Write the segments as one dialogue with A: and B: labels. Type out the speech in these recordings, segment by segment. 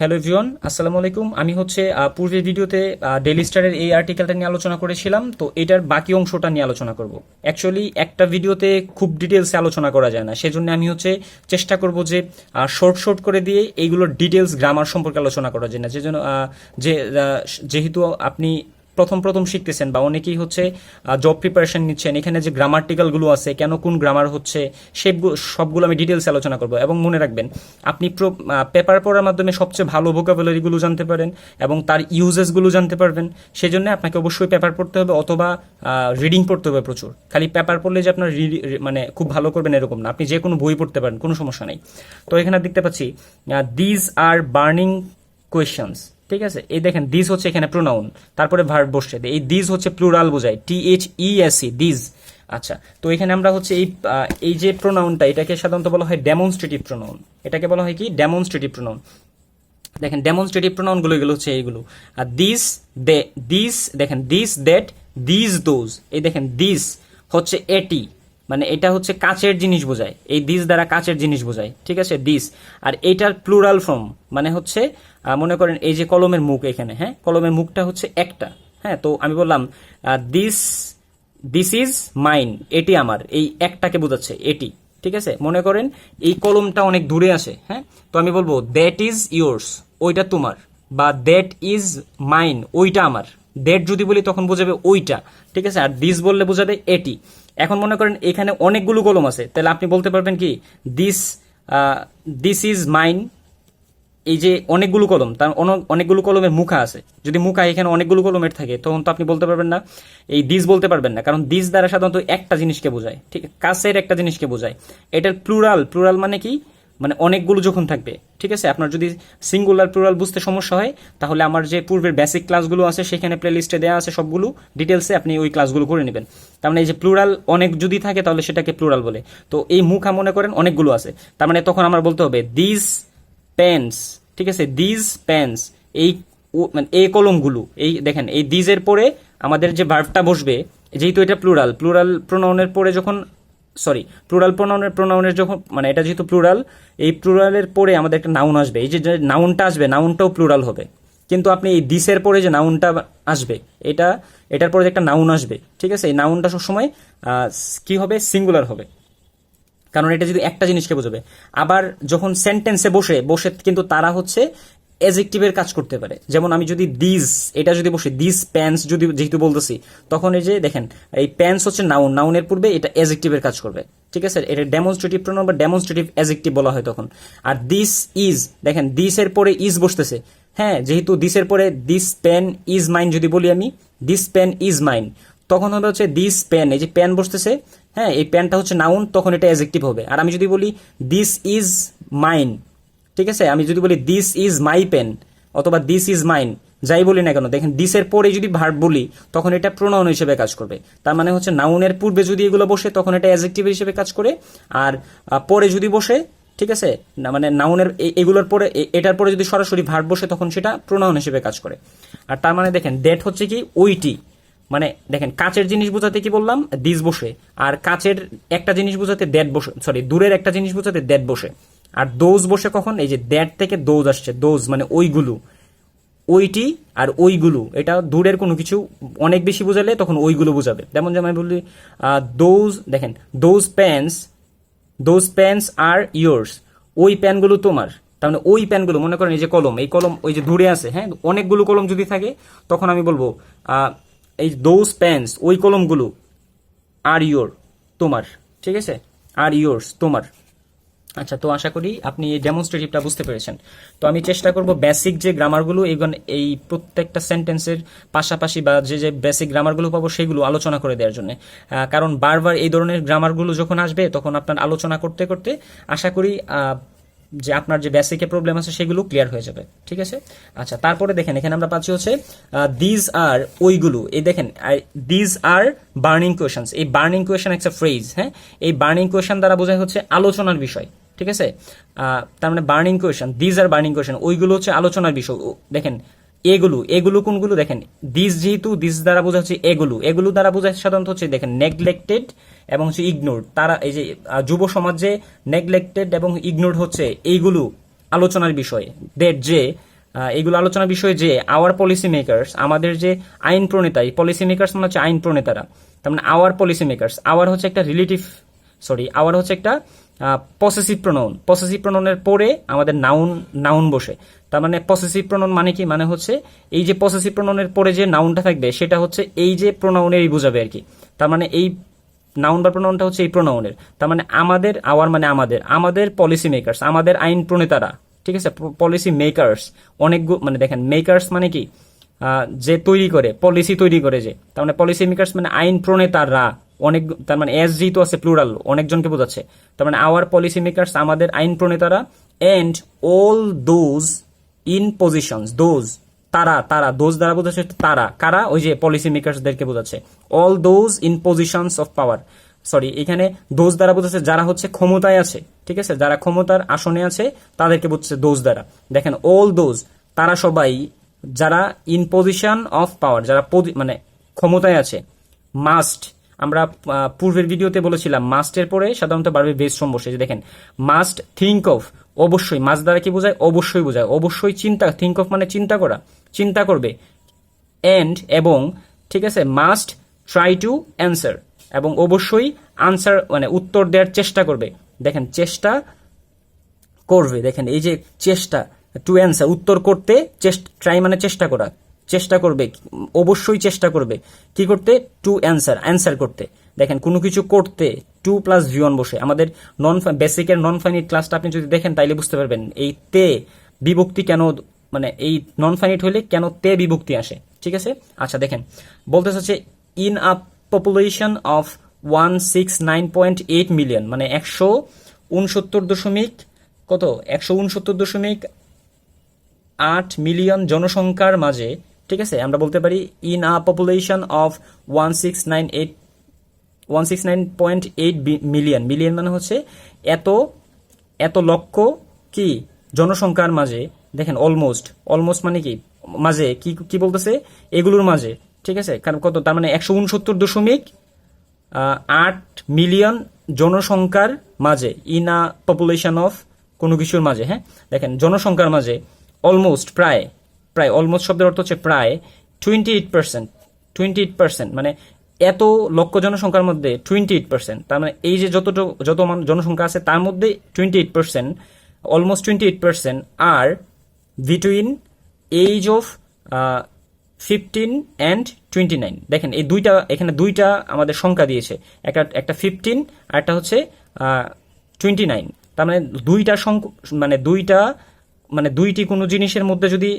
A: Hello Jeon আসসালামু আলাইকুম। আমি হচ্ছে পূর্বের ভিডিওতে ডেলি স্টারের এই আর্টিকেলটা নিয়ে আলোচনা করেছিলাম। তো এটার বাকি অংশটা নিয়ে আলোচনা করব। অ্যাকচুয়ালি একটা ভিডিওতে খুব ডিটেলসে আলোচনা করা যায় না। সেজন্য আমি হচ্ছে চেষ্টা করব যে শর্ট শর্ট করে দিয়ে এইগুলোর ডিটেলস গ্রামার সম্পর্কে আলোচনা করা যায় না যেজন্য যে যেহেতু আপনি প্রথম প্রথম শিখতেছেন বা অনেকেই হচ্ছে জব প্রিপারেশন নিচ্ছেন। এখানে যে গ্রামার্টিক্যালগুলো আছে, কেন কোন গ্রামার হচ্ছে সেগুলো সবগুলো আমি ডিটেলস আলোচনা করব। এবং মনে রাখবেন, আপনি পেপার পড়ার মাধ্যমে সবচেয়ে ভালো ভোকাবুলারিগুলো জানতে পারেন এবং তার ইউজেসগুলো জানতে পারবেন। সেজন্য আপনাকে অবশ্যই পেপার পড়তে হবে অথবা রিডিং পড়তে হবে প্রচুর। খালি পেপার পড়লে যে আপনার মানে খুব ভালো করবেন এরকম না। আপনি যে কোনো বই পড়তে পারেন, কোনো সমস্যা নেই। তো এখানে দেখতে পাচ্ছি দিজ আর বার্নিং কোয়েশ্চেন্স ঠিক আছে? এই দেখেন দিস হচ্ছে এখানে প্রোনাউন তারপরে ভার্ব বসছে। এই দিস হচ্ছে প্লুরাল বোঝায় T H E S C this আচ্ছা তো এখানে আমরা হচ্ছে এই এই যে প্রোনাউনটা এটাকে সাধারণত বলা হয় ডেমনস্ট্রেটিভ প্রোনাউন এটাকে বলা হয় কি? ডেমনস্ট্রেটিভ প্রোনাউন দেখেন ডেমনস্ট্রেটিভ প্রোনাউনগুলো এগুলো হচ্ছে এইগুলো। আর দিস দে দিস দেখেন দিস দ্যাট দিস দোজ এই দেখেন দিস হচ্ছে এটি। মানে এটা হচ্ছে কাচের জিনিস বোঝায়। এই দিস দ্বারা কাচের জিনিস বোঝায়। ঠিক আছে? দিস আর এইটার প্লুরাল ফর্ম মানে হচ্ছে মনে করেন এই যে কলমের মুখ এখানে হ্যাঁ? কলমের মুখটা হচ্ছে একটা হ্যাঁ? তো আমি বললাম দিস দিস ইজ মাইন এটি আমার, এই একটাকে বোঝাচ্ছে, এটি। ঠিক আছে? মনে করেন এই কলমটা অনেক দূরে আছে হ্যাঁ? তো আমি বলব দ্যাট ইজ ইয়োর্স ওইটা তোমার, বা দ্যাট ইজ মাইন ওইটা আমার। দ্যাট যদি বলি তখন বোঝাবে ওইটা। ঠিক আছে? আর দিস বললে বোঝাবে এটি। এখন মনে করেন এখানে অনেকগুলো কলম আছে। তাহলে আপনি বলতে পারবেন কি দিস দিস ইজ মাইন এই যে অনেকগুলো কলম, তার অন- অনেকগুলো কলমের মুখা আছে। যদি মুখা এখানে অনেকগুলো কলমের থাকে, তখন তো আপনি বলতে পারবেন না, এই দিস বলতে পারবেন না, কারণ দিস দ্বারা সাধারণত একটা জিনিসকে বোঝায়, ঠিক, কাছের একটা জিনিসকে বোঝায়। এটার প্লুরাল প্লুরাল মানে কি মানে অনেকগুলো যখন থাকবে, ঠিক আছে? আপনার যদি সিঙ্গুলার প্লুরাল বুঝতে সমস্যা হয়, তাহলে আমার যে পূর্বের বেসিক ক্লাসগুলো আছে, সেখানে প্লেলিস্টে দেওয়া আছে সবগুলো ডিটেলসে আপনি ওই ক্লাসগুলো করে নেবেন। তার মানে এই যে প্লুরাল অনেক যদি থাকে, তাহলে সেটাকে প্লুরাল বলে। তো এই মুখা মনে করেন অনেকগুলো আছে। তার মানে তখন আমার বলতে হবে দিস পেন্স ঠিক আছে? দিজ পেন্স এই মানে এই কলমগুলো, এই দেখেন, এই দিজের পরে আমাদের যে ভার্বটা বসবে, যেহেতু এটা প্লুরাল প্লুরাল প্রোনাউনের পরে যখন সরি প্লুরাল প্রোনাউনের প্রোনাউনের যখন মানে এটা যেহেতু প্লুরাল এই প্লুরালের পরে আমাদের একটা নাউন আসবে। এই যে নাউনটা আসবে নাউনটাও প্লুরাল হবে। কিন্তু আপনি এই দিসের পরে যে নাউনটা আসবে, এটা, এটার পরে একটা নাউন আসবে, ঠিক আছে? এই নাউনটা সবসময় কি হবে? সিঙ্গুলার হবে। কারণ এটা যদি একটা জিনিসকে বোঝাবে। আবার যখন সেন্টেন্সে বসে বসে কিন্তু তারা হচ্ছে এজেক্টিভের কাজ করতে পারে। যেমন আমি যদি দিস এটা যদি বসে দিস প্যান্স যদি, যেহেতু বলতেছি, তখন এই যে দেখেন, এই প্যান্স হচ্ছে নাউন নাউনের পূর্বে এটা এজেক্টিভের কাজ করবে। ঠিক আছে? এটা ডেমনস্ট্রেটিভ প্রোনাউন বা ডেমনস্ট্রেটিভ এজেক্টিভ বলা হয় তখন। আর দিস ইজ দেখেন দিস এর পরে ইজ বসতেছে। হ্যাঁ যেহেতু দিসের পরে দিস পেন ইজ মাইন যদি বলি আমি দিস পেন ইজ মাইন তখন হবে হচ্ছে দিস পেন এই যে পেন বসতেছে হ্যাঁ এই পেনটা হচ্ছে নাউন তখন এটা অ্যাজেক্টিভ হবে। আর আমি যদি বলি দিস ইজ মাইন ঠিক আছে? আমি যদি বলি দিস ইজ মাই পেন অথবা দিস ইজ মাইন যাই বলি না কেন, দেখেন দিসের পরে যদি ভার্ব বলি, তখন এটা প্রোনাউন হিসেবে কাজ করবে। তার মানে হচ্ছে নাউনের পূর্বে যদি এগুলো বসে, তখন এটা অ্যাজেক্টিভ হিসেবে কাজ করে। আর পরে যদি বসে, ঠিক আছে? না মানে নাউনের এগুলোর পরে এটার পরে যদি সরাসরি ভার্ব বসে, তখন সেটা প্রোনাউন হিসেবে কাজ করে। আর তার মানে দেখেন ডেট হচ্ছে কি, ওইটি মানে দেখেন, কাচের জিনিস বোঝাতে কি বললাম? দিস বসে। আর কাচের একটা জিনিস বোঝাতে দ্যাট বসে সরি দূরের একটা জিনিস বোঝাতে দ্যাট বসে। আর দোজ বসে কখন? এই যে দ্যাট থেকে দোজ আসছে, দোজ মানে ওইগুলো। ওইটি আর ওইগুলো, এটা দূরের কোনো কিছু অনেক বেশি বোঝালে তখন ওইগুলো বোঝাবে। যেমন যেমন আমি বলি দোজ, দেখেন, দোজ প্যান্স দোজ প্যান্স আর ইয়োর্স, ওই প্যানগুলো তোমার। তার মানে ওই প্যানগুলো মনে করেন এই যে কলম, এই কলম ওই যে দূরে আছে হ্যাঁ অনেকগুলো কলম যদি থাকে, তখন আমি বলব এই দোজ প্যান্স ওই কলমগুলো, আর ইয়োর তোমার, ঠিক আছে? আর ইয়োর্স তোমার। আচ্ছা তো আশা করি আপনি এই ডেমনস্ট্রেটিভটা বুঝতে পেরেছেন। তো আমি চেষ্টা করব বেসিক যে গ্রামারগুলো এবং এই প্রত্যেকটা সেন্টেন্সের পাশাপাশি বা যে যে বেসিক গ্রামারগুলো পাবো, সেগুলো আলোচনা করে দেওয়ার জন্য। কারণ বারবার এই ধরনের গ্রামারগুলো যখন আসবে, তখন আপনার আলোচনা করতে করতে আশা করি যে আপনার যে বেসিকে প্রবলেম আছে, সেগুলো ক্লিয়ার হয়ে যাবে। ঠিক আছে? আচ্ছা তারপরে দেখেন, এখানে আমরা পাচ্ছি হচ্ছে দিজ আর ওইগুলো। এই দেখেন দিজ আর বার্নিং কোয়েশনস এই বার্নিং কোয়েশন একটা ফ্রেজ হ্যাঁ? এই বার্নিং কোয়েশন দ্বারা বোঝায় হচ্ছে আলোচনার বিষয়। ঠিক আছে? তার মানে burning question these R burning question ওইগুলো হচ্ছে আলোচনার বিষয়। দেখেন, এগুলো এগুলো কোনগুলো? দেখেন দিস যেহেতু দিস দ্বারা বোঝা হচ্ছে এগুলো। এগুলো দ্বারা বোঝা সাধারণত হচ্ছে, দেখেন নেগলেক্টেড এবং হচ্ছে ইগনোর তারা এই যে যুব সমাজে নেগলেক্টেড এবং ইগনোর হচ্ছে, এইগুলো আলোচনার বিষয়। দেট যে এগুলো আলোচনার বিষয় যে আওয়ার পলিসি মেকার্স আমাদের যে আইন প্রণেতা এই পলিসি মেকার্স মানে হচ্ছে আইন প্রণেতারা। তার মানে আওয়ার পলিসি মেকার্স আওয়ার হচ্ছে একটা রিলেটিভ সরি আবার হচ্ছে একটা পসেসিভ প্রোনাউন পসেসিভ প্রোনাউনের পরে আমাদের নাউন নাউন বসে। তার মানে পসেসিভ প্রোনাউন মানে কি? মানে হচ্ছে এই যে পসেসিভ প্রোনাউনের পরে যে নাউনটা থাকবে, সেটা হচ্ছে এই যে প্রোনাউনেরই বোঝাবে আর কি। তার মানে এই নাউন বা প্রোনাউনটা হচ্ছে এই প্রোনাউনের তার মানে আমাদের আওয়ার মানে আমাদের। আমাদের পলিসি মেকার্স আমাদের আইন প্রণেতারা, ঠিক আছে? পলিসি মেকার্স অনেক মানে দেখেন মেকার্স মানে কি? যে তৈরি করে পলিসি তৈরি করে যে। তার মানে পলিসি মেকার্স মানে আইন প্রণেতারা। অনেক, তার মানে এস যেহেতু আছে প্লুরাল অনেকজনকে বোঝাচ্ছে। তার মানে আওয়ার পলিসি মেকার্স আমাদের আইন প্রণেতারা and all those in positions those তারা তারা দোজ দ্বারা বোঝাচ্ছে তারা, কারা? ওই যে পলিসি মেকার্সদেরকে বোঝাচ্ছে। All those in positions of power sorry এখানে দোষ দ্বারা বোঝাচ্ছে যারা হচ্ছে ক্ষমতায় আছে, ঠিক আছে? যারা ক্ষমতার আসনে আছে, তাদেরকে বোঝাচ্ছে দোষ দ্বারা। দেখেন অল দোজ তারা সবাই যারা ইন পজিশন অফ পাওয়ার যারা মানে ক্ষমতায় আছে মাস্ট আমরা পূর্বের ভিডিওতে বলেছিলাম মাস্টের পরে সাধারণত বাড়বে বেস শ্রম বসে যে দেখেন মাস্ট থিঙ্ক অফ অবশ্যই মাস দ্বারা কি বোঝায়? অবশ্যই বোঝায়। অবশ্যই চিন্তা থিঙ্ক অফ মানে চিন্তা করা। চিন্তা করবে। এন্ড এবং, ঠিক আছে মাস্ট ট্রাই টু অ্যান্সার এবং অবশ্যই আনসার মানে উত্তর দেওয়ার চেষ্টা করবে। দেখেন, চেষ্টা করবে। দেখেন, এই যে চেষ্টা টু অ্যান্সার উত্তর করতে চেষ্টা ট্রাই মানে চেষ্টা করা। চেষ্টা করবে, অবশ্যই চেষ্টা করবে। কি করতে? টু অ্যান্সার অ্যান্সার করতে। দেখেন, কোনো কিছু করতে টু প্লাস ভিওন বসে। আমাদের নন বেসিকের নন ফাইনিট ক্লাসটা আপনি যদি দেখেন, তাইলে বুঝতে পারবেন এই তে বিভক্তি কেন মানে এই নন ফাইনিট হলে কেন তে বিভক্তি আসে। ঠিক আছে? আচ্ছা দেখেন, বলতে চাচ্ছে in a population of one six nine point eight million মানে একশো উনসত্তর দশমিক কত? একশো উনসত্তর দশমিক আট মিলিয়ন জনসংখ্যার মাঝে ঠিক আছে? আমরা বলতে পারি in a population of one six nine eight one six nine point eight million million মানে হচ্ছে এত এত লক্ষ কি? জনসংখ্যার মাঝে। দেখেন অলমোস্ট অলমোস্ট মানে কি? মাঝে। কি কি বলতেছে? এগুলোর মাঝে। ঠিক আছে? কারণ কত? তার মানে একশো উনসত্তর দশমিক আট মিলিয়ন জনসংখ্যার মাঝে। ইন আ পপুলেশন অফ কোনো কিছুর মাঝে হ্যাঁ? দেখেন, জনসংখ্যার মাঝে। অলমোস্ট প্রায়। প্রায় অলমোস্ট শব্দের অর্থ হচ্ছে প্রায় twenty eight percent twenty eight percent মানে এত লক্ষ জনসংখ্যার মধ্যে টোয়েন্টি এইট পার্সেন্ট তার মানে এই যে যতটুকু যত জনসংখ্যা আছে, তার মধ্যে twenty eight percent almost twenty eight percent are between age of fifteen and twenty nine দেখেন, এই দুইটা, এখানে দুইটা আমাদের সংখ্যা দিয়েছে। একটা একটা ফিফটিন আর একটা হচ্ছে টোয়েন্টি নাইন তার মানে দুইটা মানে দুইটা মানে দুইটি কোনো জিনিসের মধ্যে যদি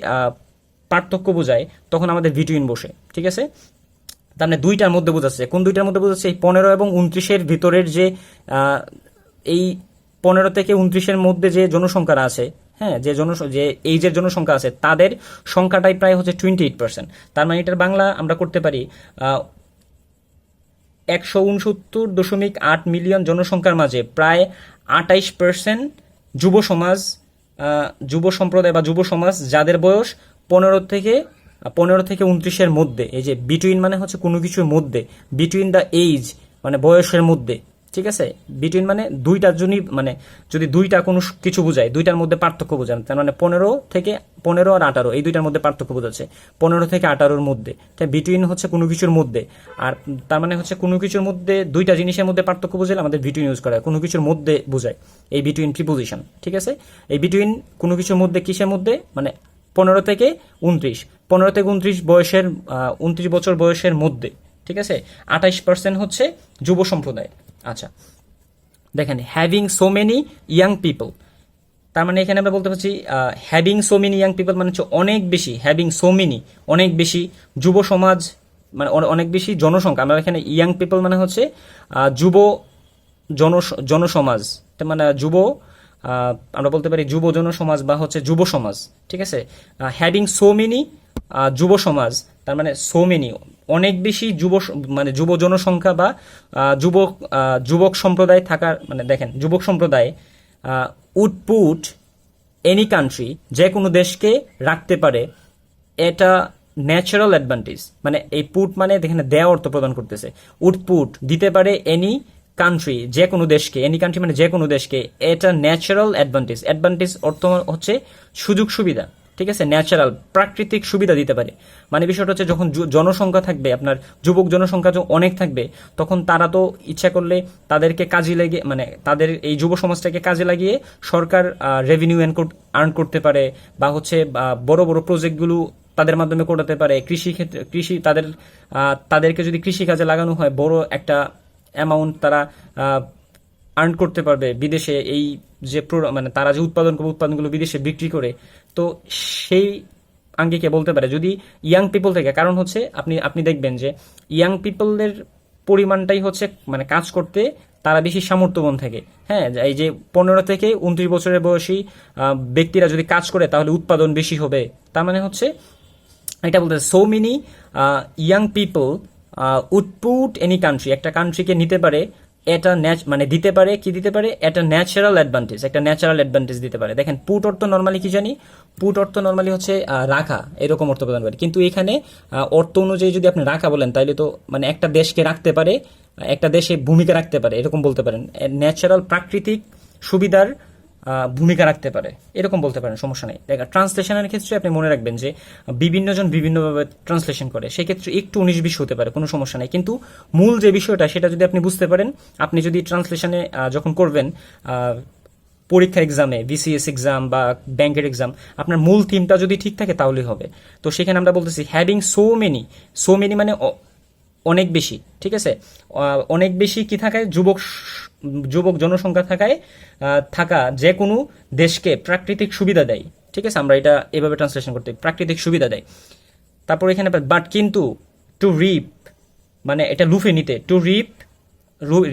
A: পার্থক্য বোঝায়, তখন আমাদের বিটুইন বসে, ঠিক আছে? তার মানে দুইটার মধ্যে বোঝাচ্ছে। কোন দুইটার মধ্যে বোঝাচ্ছে? এই পনেরো এবং উনত্রিশের ভিতরের যে এই পনেরো থেকে উনত্রিশের মধ্যে যে জনসংখ্যারা আছে হ্যাঁ যে জন, যে এইজের জনসংখ্যা আছে, তাদের সংখ্যাটাই প্রায় হচ্ছে টোয়েন্টি এইট পার্সেন্ট তার মানে এটার বাংলা আমরা করতে পারি একশো উনসত্তর দশমিক আট মিলিয়ন জনসংখ্যার মাঝে প্রায় আটাইশ পার্সেন্ট যুব সমাজ যুব সম্প্রদায় বা যুব সমাজ যাদের বয়স পনেরো থেকে পনেরো থেকে উনত্রিশের মধ্যে, এই যে বিটুইন মানে হচ্ছে কোনো কিছুর মধ্যে বিটুইন দ্য এইজ মানে বয়সের মধ্যে ঠিক আছে? বিটুইন মানে দুইটার জন্যই মানে যদি দুইটা কোনো কিছু বোঝায়, দুইটার মধ্যে পার্থক্য বোঝান, তার মানে পনেরো থেকে পনেরো আর আঠারো, এই দুইটার মধ্যে পার্থক্য বোঝাচ্ছে। পনেরো থেকে আঠারোর মধ্যে, তাই বিটুইন হচ্ছে কোনো কিছুর মধ্যে। আর তার মানে হচ্ছে কোনো কিছুর মধ্যে দুইটা জিনিসের মধ্যে পার্থক্য বোঝালে আমাদের বিটুইন ইউজ করা হয়, কোনো কিছুর মধ্যে বোঝায়। এই বিটুইন প্রিপোজিশন ঠিক আছে? এই বিটুইন কোনো কিছুর মধ্যে কিসের মধ্যে? মানে পনেরো থেকে উনত্রিশ। পনেরো থেকে উনত্রিশ বয়সের উনত্রিশ বছর বয়সের মধ্যে, ঠিক আছে? আঠাইশ পার্সেন্ট হচ্ছে যুব সম্প্রদায়। আচ্ছা। দেখেন having so many young people তার মানে এখানে আমরা বলতে পারছি having so many young people মানে হচ্ছে অনেক বেশি হ্যাভিং সো মেনি অনেক বেশি যুব সমাজ মানে অনেক বেশি জনসংখ্যা। আমরা এখানে ইয়াং পিপল মানে হচ্ছে যুব জন জনসমাজ মানে যুব আমরা বলতে পারি যুব জনসমাজ বা হচ্ছে যুব সমাজ, ঠিক আছে? হ্যাভিং সো মেনি যুব সমাজ, তার মানে সো মেনি অনেক বেশি যুব মানে যুব জনসংখ্যা বা যুবক যুবক সম্প্রদায় থাকার মানে দেখেন, যুবক সম্প্রদায় উড পুট এনি কান্ট্রি যে কোনো দেশকে রাখতে পারে, এটা ন্যাচারাল অ্যাডভান্টেজ মানে এই পুট মানে এখানে দেয়া অর্থ প্রদান করতেছে। উটপুট দিতে পারে এনি কান্ট্রি যে কোনো দেশকে এনি কান্ট্রি মানে যে কোনো দেশকে, এটা ন্যাচারাল অ্যাডভান্টেজ অ্যাডভান্টেজ অর্থ হচ্ছে সুযোগ সুবিধা ঠিক আছে ন্যাচারাল প্রাকৃতিক সুবিধা দিতে পারে। মানে বিষয়টা হচ্ছে যখন জনসংখ্যা থাকবে, আপনার যুবক জনসংখ্যা অনেক থাকবে, তখন তারা তো ইচ্ছা করলে তাদেরকে কাজে লেগে মানে তাদের এই যুব সমাজটাকে কাজে লাগিয়ে সরকার রেভিনিউ আর্ন করতে পারে বা হচ্ছে বড় বড় প্রজেক্টগুলো তাদের মাধ্যমে করাতে পারে। কৃষি ক্ষেত্রে, কৃষি তাদের তাদেরকে যদি কৃষি কাজে লাগানো হয়, বড় একটা অ্যামাউন্ট তারা আর্ন করতে পারবে বিদেশে এই যে মানে তারা যে উৎপাদন করবে, উৎপাদনগুলো বিদেশে বিক্রি করে, তো সেই আঙ্গিকে বলতে পারে। যদি ইয়াং পিপল থেকে, কারণ হচ্ছে আপনি আপনি দেখবেন যে ইয়াং পিপলদের পরিমাণটাই হচ্ছে মানে কাজ করতে তারা বেশি সামর্থ্যবান থাকে। হ্যাঁ এই যে পনেরো থেকে উনত্রিশ বছরের বয়সী ব্যক্তিরা যদি কাজ করে, তাহলে উৎপাদন বেশি হবে। তার মানে হচ্ছে এটা বলতে so many young people would put any country একটা কান্ট্রিকে নিতে পারে এটা মানে দিতে পারে, কি দিতে পারে? এটা ন্যাচারাল অ্যাডভান্টেজ একটা ন্যাচারাল অ্যাডভান্টেজ দিতে পারে। দেখেন পুট অর্থ নর্মালি কি জানি? পুট অর্থ নর্মালি হচ্ছে রাখা, এরকম অর্থ প্রদান করে। কিন্তু এখানে অর্থ অনুযায়ী যদি আপনি রাখা বলেন তাহলে তো মানে একটা দেশকে রাখতে পারে, একটা দেশে ভূমিকা রাখতে পারে, এরকম বলতে পারেন। ন্যাচারাল প্রাকৃতিক সুবিধার ভূমিকা রাখতে পারে। এরকম বলতে পারেন, সমস্যা নেই। দেখা ট্রান্সলেশনের ক্ষেত্রে আপনি মনে রাখবেন যে বিভিন্ন জন বিভিন্নভাবে ট্রান্সলেশন করে, সেক্ষেত্রে একটু উনিশ বিশ হতে পারে, কোনো সমস্যা নেই। কিন্তু মূল যে বিষয়টা, সেটা যদি আপনি বুঝতে পারেন, আপনি যদি ট্রান্সলেশনে যখন করবেন পরীক্ষা এক্সামে বিসিএস এক্সাম বা ব্যাংকের এক্সাম আপনার মূল থিমটা যদি ঠিক থাকে, তাহলেই হবে। তো সেখানে আমরা বলতেছি having so many so many মানে অনেক বেশি, ঠিক আছে? অনেক বেশি কি থাকায় যুবক যুবক জনসংখ্যা থাকায় থাকা যে কোনো দেশকে প্রাকৃতিক সুবিধা দেয়। ঠিক আছে? আমরা এটা এভাবে ট্রান্সলেশন করতে প্রাকৃতিক সুবিধা দেয়। তারপর এখানে বাট কিন্তু টু রিপ মানে এটা লুফে নিতে। টু রিপ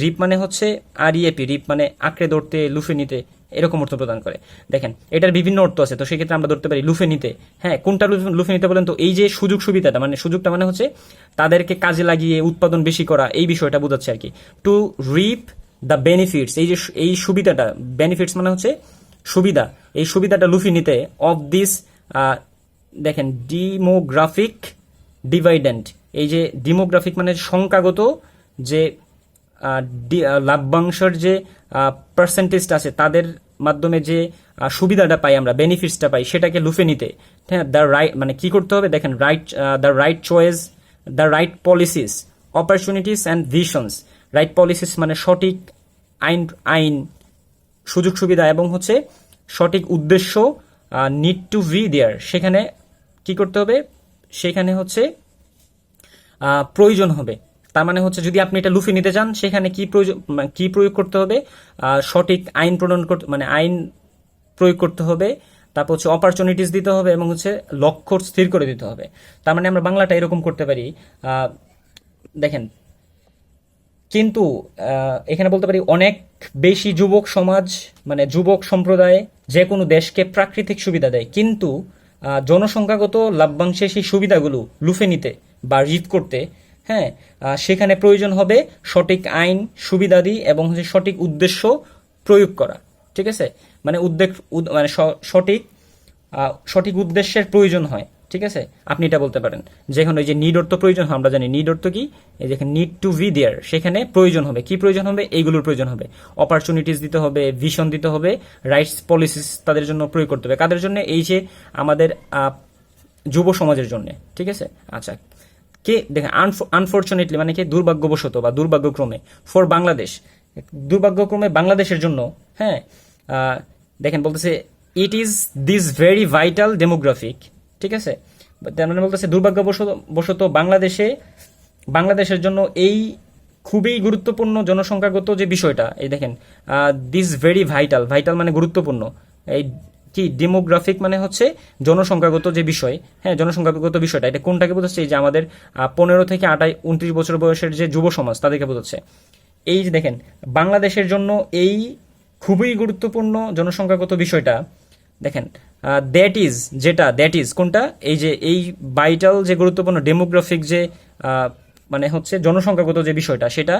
A: রিপ মানে হচ্ছে আর ইএপি রিপ মানে আঁকড়ে ধরতে, লুফে নিতে, এরকম অর্থ প্রদান করে। দেখেন, এটার বিভিন্ন অর্থ আছে, তো সেক্ষেত্রে আমরা ধরতে পারি লুফে নিতে। হ্যাঁ কোনটা লুফে নিতে বলেন তো? এই যে সুযোগ সুবিধাটা মানে সুযোগটা মানে হচ্ছে তাদেরকে কাজে লাগিয়ে, উৎপাদন বেশি করা, এই বিষয়টা বোঝাচ্ছে আর কি। টু রিপ দ্য বেনিফিটস এই যে এই সুবিধাটা বেনিফিটস মানে হচ্ছে সুবিধা। এই সুবিধাটা লুফি নিতে অফ দিস দেখেন ডিমোগ্রাফিক ডিভাইডেন্ট এই যে ডিমোগ্রাফিক মানে সংখ্যাগত যে লাভ্যাংশের যে পার্সেন্টেজটা আছে, তাদের মাধ্যমে যে সুবিধাটা পাই আমরা বেনিফিটসটা পাই, সেটাকে লুফে নিতে। হ্যাঁ দ্য রাইট মানে কি করতে হবে? দেখেন right the right choice the right policies opportunities and visions right policies মানে সঠিক আইন আইন, সুযোগ, সুবিধা এবং হচ্ছে সঠিক উদ্দেশ্য নিড টু বি দেয়ার সেখানে কি করতে হবে? সেখানে হচ্ছে প্রয়োজন হবে। তার মানে হচ্ছে যদি আপনি এটা লুফি নিতে চান, সেখানে কি প্রয়োজন কি প্রয়োগ করতে হবে? সঠিক আইন প্রণয়ন করতে মানে আইন প্রয়োগ করতে হবে। তারপর হচ্ছে অপরচুনিটিস দিতে হবে এবং হচ্ছে লক্ষ্য স্থির করে দিতে হবে। তার মানে আমরা বাংলাটা এরকম করতে পারি। দেখেন কিন্তু এখানে বলতে পারি অনেক বেশি যুবক সমাজ মানে যুবক সম্প্রদায় যে কোনো দেশকে প্রাকৃতিক সুবিধা দেয়। কিন্তু জনসংখ্যাগত লাভ্যাংশে সেই সুবিধাগুলো লুফে নিতে বা রিপ করতে হ্যাঁ সেখানে প্রয়োজন হবে সঠিক আইন, সুবিধাদি এবং হচ্ছে সঠিক উদ্দেশ্য প্রয়োগ করা। ঠিক আছে? মানে উদ্বেগ মানে সঠিক সঠিক উদ্দেশ্যের প্রয়োজন হয়। ঠিক আছে? আপনি এটা বলতে পারেন। যেখন ওই যে নিড অর্থ প্রয়োজন হয়, আমরা জানি নিড অর্থ কি? এই যেখানে নিড টু বি দেয়ার সেখানে প্রয়োজন হবে। কি প্রয়োজন হবে? এইগুলোর প্রয়োজন হবে। অপরচুনিটিস দিতে হবে ভিশন দিতে হবে রাইটস পলিসিস তাদের জন্য প্রয়োগ করতে হবে। কাদের জন্য? এই যে আমাদের যুব সমাজের জন্য। ঠিক আছে? আচ্ছা। কে? দেখেন আনফর্চুনেটলি মানে কি? দুর্ভাগ্যবশত বা দুর্ভাগ্যক্রমে। ফর বাংলাদেশ। দুর্ভাগ্যক্রমে বাংলাদেশের জন্য হ্যাঁ দেখেন বলতেছে it is this very vital demographic ঠিক আছে? তার মানে বলতেছে, দুর্ভাগ্যবশত, বশত বাংলাদেশে, বাংলাদেশের জন্য এই খুবই গুরুত্বপূর্ণ জনসংখ্যাগত যে বিষয়টা, এই দেখেন দিস ভেরি ভাইটাল ভাইটাল মানে গুরুত্বপূর্ণ, এই কি ডেমোগ্রাফিক মানে হচ্ছে জনসংখ্যাগত যে বিষয় হ্যাঁ জনসংখ্যাগত বিষয়টা, এটা কোনটাকে বোঝাচ্ছে? এই যে আমাদের পনেরো থেকে আটাই উনত্রিশ বছর বয়সের যে যুব সমাজ, তাদেরকে বোঝাচ্ছে। এই যে দেখেন, বাংলাদেশের জন্য এই খুবই গুরুত্বপূর্ণ জনসংখ্যাগত বিষয়টা দেখেন দ্যাট ইজ যেটা দ্যাট ইজ কোনটা? এই যে, এই ভাইটাল যে গুরুত্বপূর্ণ ডেমোগ্রাফিক যে মানে হচ্ছে জনসংখ্যাগত যে বিষয়টা, সেটা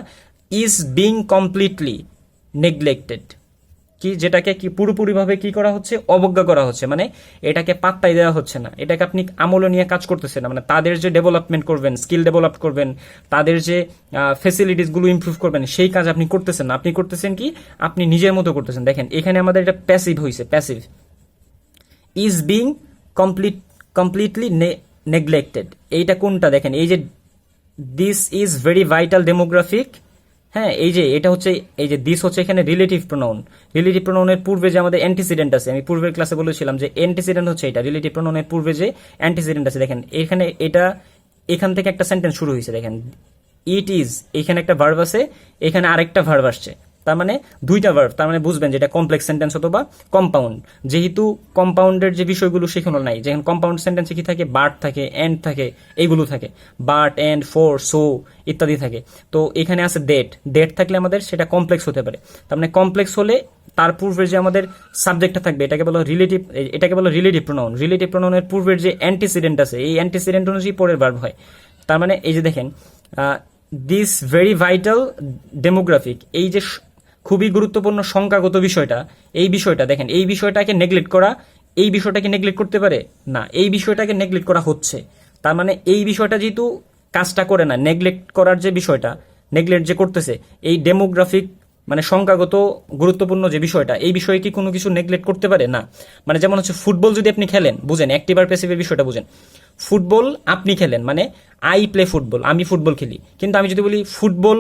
A: ইজ বিং কমপ্লিটলি নেগলেক্টেড কি, যেটাকে কি পুরোপুরিভাবে কি করা হচ্ছে? অবজ্ঞা করা হচ্ছে। মানে এটাকে পাত্তাই দেওয়া হচ্ছে না। এটাকে আপনি আমলে নিয়ে কাজ করতেছেন না। মানে তাদের যে ডেভেলপমেন্ট করবেন স্কিল ডেভেলপ করবেন, তাদের যে ফেসিলিটিসগুলো ইমপ্রুভ করবেন, সেই কাজ আপনি করতেছেন না। আপনি করতেছেন কি? আপনি নিজের মতো করতেছেন। দেখেন, এখানে আমাদের এটা প্যাসিভ হয়েছে passive is being complete completely neglected এইটা কোনটা দেখেন? এই যে this is very vital demographic হ্যাঁ এই যে এটা হচ্ছে, এই যে দিস হচ্ছে এখানে রিলেটিভ প্রোনাউন রিলেটিভ প্রোনাউনের পূর্বে যে আমাদের অ্যান্টিসিডেন্ট আছে, আমি পূর্বের ক্লাসে বলেছিলাম যে অ্যান্টিসিডেন্ট হচ্ছে এটা। রিলেটিভ প্রোনাউনের পূর্বে যে অ্যান্টিসিডেন্ট আছে, দেখেন, এখানে এটা, এখান থেকে একটা সেন্টেন্স শুরু হয়েছে, দেখেন। ইট ইজ এখানে একটা ভার্ব আছে, এখানে আরেকটা ভার্ব আসছে। তার মানে দুইটা ভার্ব তার মানে বুঝবেন যেটা কমপ্লেক্স সেন্টেন্স অথবা কম্পাউন্ড যেহেতু কম্পাউন্ডের যে বিষয়গুলো সেখানে নাই, যেখানে কম্পাউন্ড সেন্টেন্সে কি থাকে? বার্ট থাকে এন্ড থাকে, এইগুলো থাকে। বার্ট এন্ড ফোর সো ইত্যাদি থাকে। তো এখানে আছে ডেট ডেট থাকলে আমাদের সেটা কমপ্লেক্স হতে পারে। তার মানে কমপ্লেক্স হলে তার পূর্বের যে আমাদের সাবজেক্টটা থাকবে, এটাকে বলা রিলেটিভ এটাকে বলা রিলেটিভ প্রোনাউন রিলেটিভ প্রোনাউনের পূর্বের যে অ্যান্টিসিডেন্ট আছে, এই অ্যান্টিসিডেন্ট অনুযায়ী পরের ভার্ব হয়। তার মানে এই যে দেখেন দিস ভেরি ভাইটাল ডেমোগ্রাফিক এই যে খুবই গুরুত্বপূর্ণ সংখ্যাগত বিষয়টা, এই বিষয়টা, দেখেন, এই বিষয়টাকে নেগলেক্ট করা, এই বিষয়টাকে নেগলেক্ট করতে পারে? না, এই বিষয়টাকে নেগলেক্ট করা হচ্ছে। তার মানে এই বিষয়টা যেহেতু কাজটা করে না নেগলেক্ট করার যে বিষয়টা নেগলেক্ট যে করতেছে, এই ডেমোগ্রাফিক মানে সংখ্যাগত গুরুত্বপূর্ণ যে বিষয়টা, এই বিষয়ে কি কোনো কিছু নেগলেক্ট করতে পারে? না। মানে যেমন হচ্ছে ফুটবল যদি আপনি খেলেন, বুঝেন অ্যাক্টিভ আর প্যাসিভের বিষয়টা বুঝেন। ফুটবল আপনি খেলেন মানে আই প্লে ফুটবল আমি ফুটবল খেলি। কিন্তু আমি যদি বলি ফুটবল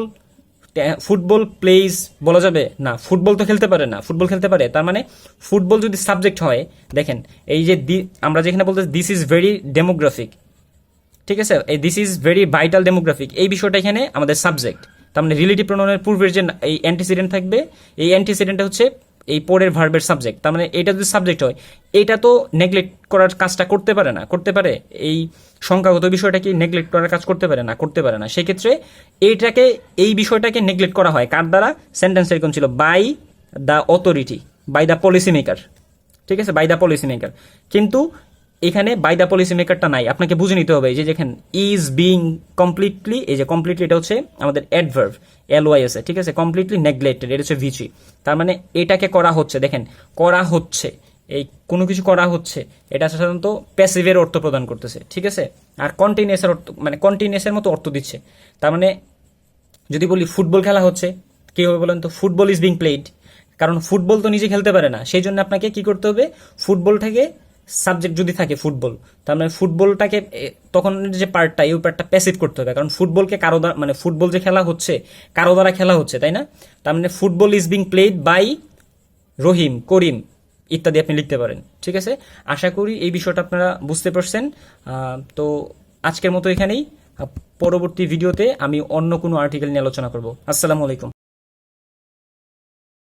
A: ফুটবল প্লেস বলা যাবে, না ফুটবল তো খেলতে পারে না ফুটবল খেলতে পারে, তার মানে ফুটবল যদি সাবজেক্ট হয়, দেখেন, এই যে দি- আমরা যেখানে বলতে দিস ইজ ভেরি ডেমোগ্রাফিক ঠিক আছে? এই this is very vital demographic এই বিষয়টা এখানে আমাদের সাবজেক্ট তার মানে রিলেটিভ প্রণয়নের পূর্বের যে, এই অ্যান্টিসিডেন্ট থাকবে, এই অ্যান্টিসিডেন্টটা হচ্ছে এই পরের ভার্বের সাবজেক্ট তার মানে এটা যদি সাবজেক্ট হয়, এটা তো নেগলেক্ট করার কাজটা করতে পারে না, করতে পারে, এই সংখ্যাগত বিষয়টাকে নেগলেক্ট করার কাজ করতে পারে না, করতে পারে না। সেক্ষেত্রে এইটাকে, এই বিষয়টাকে নেগলেক্ট করা হয়। কার দ্বারা? সেন্টেন্স এরকম ছিল by the authority by the policy maker ঠিক আছে? বাই দ্য পলিসি মেকার কিন্তু এখানে বাই দ্য পলিসি মেকারটা নাই। আপনাকে বুঝে নিতে হবে যে যেখানে ইজ বিং কমপ্লিটলি এই যে কমপ্লিটলি এটা হচ্ছে আমাদের অ্যাডভার্ভ এল ওয়াই আছে ঠিক আছে? কমপ্লিটলি নেগলেক্টেড এটা হচ্ছে ভিচি তার মানে এটাকে করা হচ্ছে, দেখেন, করা হচ্ছে, এই কোনো কিছু করা হচ্ছে, এটা সাধারণত প্যাসিভের অর্থ প্রদান করতেছে, ঠিক আছে? আর কন্টিনিউসের অর্থ মানে কন্টিনিউসের মতো অর্থ দিচ্ছে। তার মানে যদি বলি ফুটবল খেলা হচ্ছে, কি হবে বলেন তো? ফুটবল ইজ বিং প্লেড কারণ ফুটবল তো নিজে খেলতে পারে না। সেই জন্য আপনাকে কি করতে হবে? ফুটবলটাকে সাবজেক্ট যদি থাকে ফুটবল তার মানে ফুটবলটাকে তখন যে পার্টটা এই পার্টটা প্যাসিভ করতে হবে। কারণ ফুটবলকে কারও দ্বারা মানে ফুটবল যে খেলা হচ্ছে, কারও দ্বারা খেলা হচ্ছে, তাই না? তার মানে football is being played by Rahim, Karim ইত্যাদি আপনি লিখতে পারেন, ঠিক আছে? আশা করি এই বিষয়টা আপনারা বুঝতে পারছেন। তো আজকের মতো এখানেই। পরবর্তী ভিডিওতে আমি অন্য কোনো আর্টিকেল নিয়ে আলোচনা করব। আসসালামু আলাইকুম।